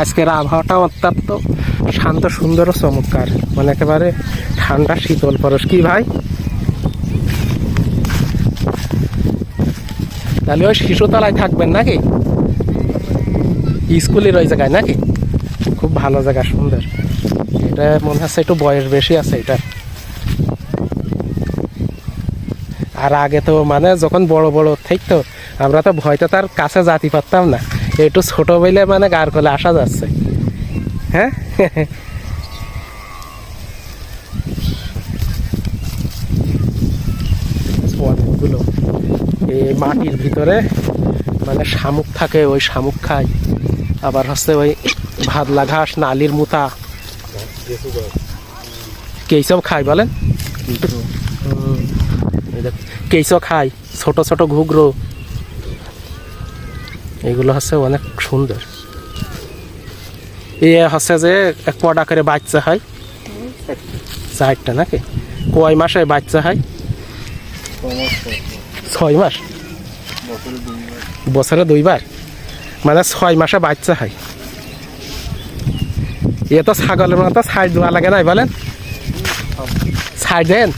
আজকের আবহাওয়াটা অত্যন্ত শান্ত, সুন্দর ও চমৎকার। মানে একেবারে ঠান্ডা, শীতল পরশ। কি ভাই? তাহলে ওই শিশুতলায় থাকবেন নাকি? স্কুলের ওই জায়গায় নাকি? খুব ভালো জায়গা, সুন্দর। এটা মনে হচ্ছে একটু বয়স বেশি আছে এটা। আর আগে তো মানে যখন বড় বড় থাকতো, আমরা তো ভয়তে তার কাছে জাতি পারতাম না। একটু ছোট বইলে মানে গার কলে আসা যাচ্ছে। হ্যাঁ? অনেকগুলো এই মাটির ভিতরে মানে শামুক থাকে ওই শামুক খায়। আবার হচ্ছে ওই ভাদলা ঘাস নালির মুতা। কেইসব খায় বলেন? এই খায় ছোট ছোট ঘুগরো এগুলো হচ্ছে অনেক সুন্দর। এ হচ্ছে যে এক কটা করে বাচ্চা হয়। চারটা নাকি? কয় মাসে বাচ্চা হয়? ছয় মাস? বছরে দুইবার। মানে ছয় মাসে বাচ্চা হয়। এ তো ছাগলের মতো সাইড দেওয়া লাগে নাই বলেন? সাইড দেন?